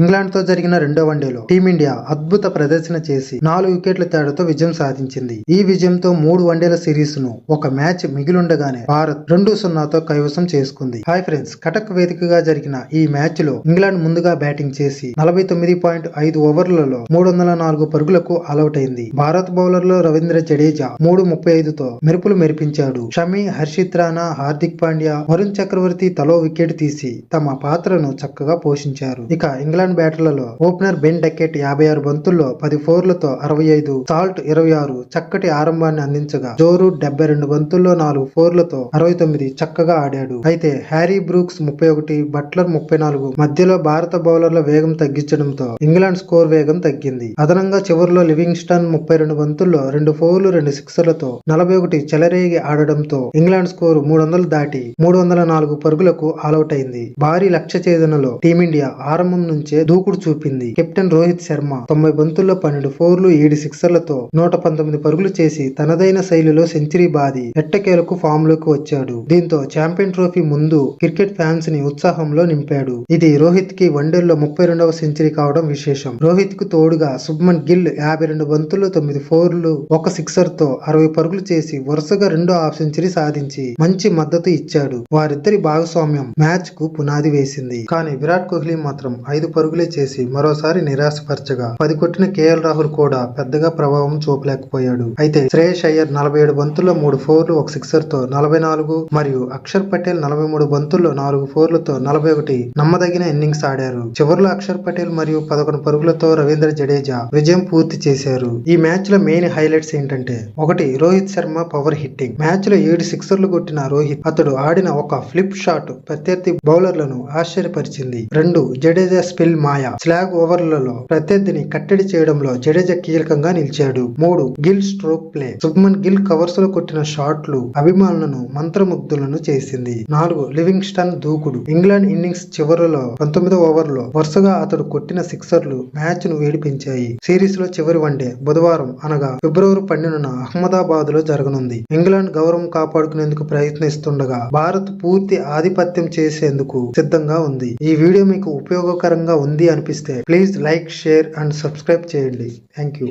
ఇంగ్లాండ్తో జరిగిన రెండో వన్డేలో టీమిండియా అద్భుత ప్రదర్శన చేసి నాలుగు వికెట్ల తేడాతో విజయం సాధించింది. ఈ విజయంతో మూడు వన్డేల సిరీస్ను ఒక మ్యాచ్ మిగిలుండగానే భారత్ రెండు సున్నాతో కైవసం చేసుకుంది. హాయ్ ఫ్రెండ్స్ కటక్ వేదికగా జరిగిన ఈ మ్యాచ్లో ఇంగ్లాండ్ ముందుగా బ్యాటింగ్ చేసి నలభై తొమ్మిది పాయింట్ ఐదు ఓవర్లలో మూడు వందల నాలుగు పరుగులకు ఆలౌట్ అయింది భారత్ బౌలర్లో రవీంద్ర జడేజా మూడు ముప్పై ఐదుతో మెరుపులు మెరిపించాడు. షమి హర్షిత్ రాణా హార్దిక్ పాండ్యా వరుణ్ చక్రవర్తి తలో వికెట్ తీసి తమ పాత్రను చక్కగా పోషించారు. ఇక ఇంగ్లాండ్ బ్యాటర్లలో ఓపెనర్ బెన్ డెకెట్ యాభై ఆరు బంతుల్లో పది ఫోర్లతో అరవై ఐదు సాల్ట్ ఇరవై ఆరు చక్కటి ఆరంభాన్ని అందించగా జోరు డెబ్బై రెండు బంతుల్లో నాలుగు ఫోర్లతో అరవై తొమ్మిది చక్కగా ఆడాడు. అయితే హ్యారీ బ్రూక్స్ ముప్పై ఒకటి బట్లర్ ముప్పై నాలుగు మధ్యలో భారత బౌలర్ల వేగం తగ్గించడంతో ఇంగ్లాండ్ స్కోర్ వేగం తగ్గింది. అదనంగా చివరిలో లివింగ్స్టన్ ముప్పై రెండు బంతుల్లో రెండు ఫోర్లు రెండు సిక్సర్లతో నలభై ఒకటి చెలరేగి ఆడడంతో ఇంగ్లాండ్ స్కోరు మూడు వందలు దాటి మూడు వందల నాలుగు పరుగులకు ఆలౌట్ అయింది. భారీ లక్ష్య ఛేదనలో టీమిండియా ఆరంభం నుంచి దూకుడు చూపింది. కెప్టెన్ రోహిత్ శర్మ తొంభై బంతుల్లో పన్నెండు ఫోర్లు ఏడు సిక్సర్లతో నూట పంతొమ్మిది పరుగులు చేసి తనదైన శైలిలో సెంచరీ బాది ఎట్టకేలకు ఫామ్లోకి వచ్చాడు. దీంతో ఛాంపియన్ ట్రోఫీ ముందు క్రికెట్ ఫ్యాన్స్ని ఉత్సాహంలో నింపాడు. ఇది రోహిత్కి వన్డేల్లో ముప్పై రెండవ సెంచరీ కావడం విశేషం. రోహిత్కు తోడుగా శుభ్మన్ గిల్ యాభై రెండు బంతుల్లో తొమ్మిది ఫోర్లు ఒక సిక్సర్తో అరవై పరుగులు చేసి వరుసగా రెండో హాఫ్ సెంచరీ సాధించి మంచి మద్దతు ఇచ్చాడు. వారిద్దరి భాగస్వామ్యం మ్యాచ్కు పునాది వేసింది. కానీ విరాట్ కోహ్లీ మాత్రం ఐదు పరుగులే చేసి మరోసారి నిరాశపరచగా పది కొట్టిన కేఎల్ రాహుల్ కూడా పెద్దగా ప్రభావం చూపలేకపోయాడు. అయితే శ్రేయస్ అయ్యర్ నలభై ఏడు బంతుల్లో మూడు ఫోర్లు ఒక సిక్సర్తో నలభై నాలుగు మరియు అక్షర్ పటేల్ నలభై మూడు బంతుల్లో నాలుగు ఫోర్లతో నలభై ఒకటి నమ్మదగిన ఇన్నింగ్స్ ఆడారు. చివరిలో అక్షర్ పటేల్ మరియు పదకొండు పరుగులతో రవీంద్ర జడేజా విజయం పూర్తి చేశారు. ఈ మ్యాచ్లో మెయిన్ హైలైట్స్ ఏంటంటే ఒకటి రోహిత్ శర్మ పవర్ హిట్టింగ్. మ్యాచ్లో ఏడు సిక్సర్లు కొట్టిన రోహిత్ అతడు ఆడిన ఒక ఫ్లిప్ షాట్ ప్రత్యర్థి బౌలర్లను ఆశ్చర్యపరిచింది. రెండు జడేజా స్పిల్ మాయా స్లాగ్ ఓవర్లలో ప్రత్యర్థిని కట్టడి చేయడంలో జడేజా కీలకంగా నిలిచాడు. మూడు గిల్ స్ట్రోక్ ప్లే. శుభ్మన్ గిల్ కవర్స్లో కొట్టిన షాట్లు అభిమానులను మంత్రముగ్ధులను చేసింది. నాలుగు లివింగ్స్టన్ దూకుడు. ఇంగ్లాండ్ ఇన్నింగ్స్ చివరిలో పంతొమ్మిదో ఓవర్లో వరుసగా అతడు కొట్టిన సిక్సర్లు మ్యాచ్ను వేడిపించాయి. సిరీస్లో చివరి వన్డే బుధవారం అనగా ఫిబ్రవరి పన్నెండున అహ్మదాబాద్లో జరగనుంది. ఇంగ్లాండ్ గౌరవం కాపాడుకునేందుకు ప్రయత్నిస్తుండగా భారత్ పూర్తి ఆధిపత్యం చేసేందుకు సిద్ధంగా ఉంది. ఈ వీడియో మీకు ఉపయోగకరంగా ఉంది అనిపిస్తే please like share and subscribe చేయండి. Thank you.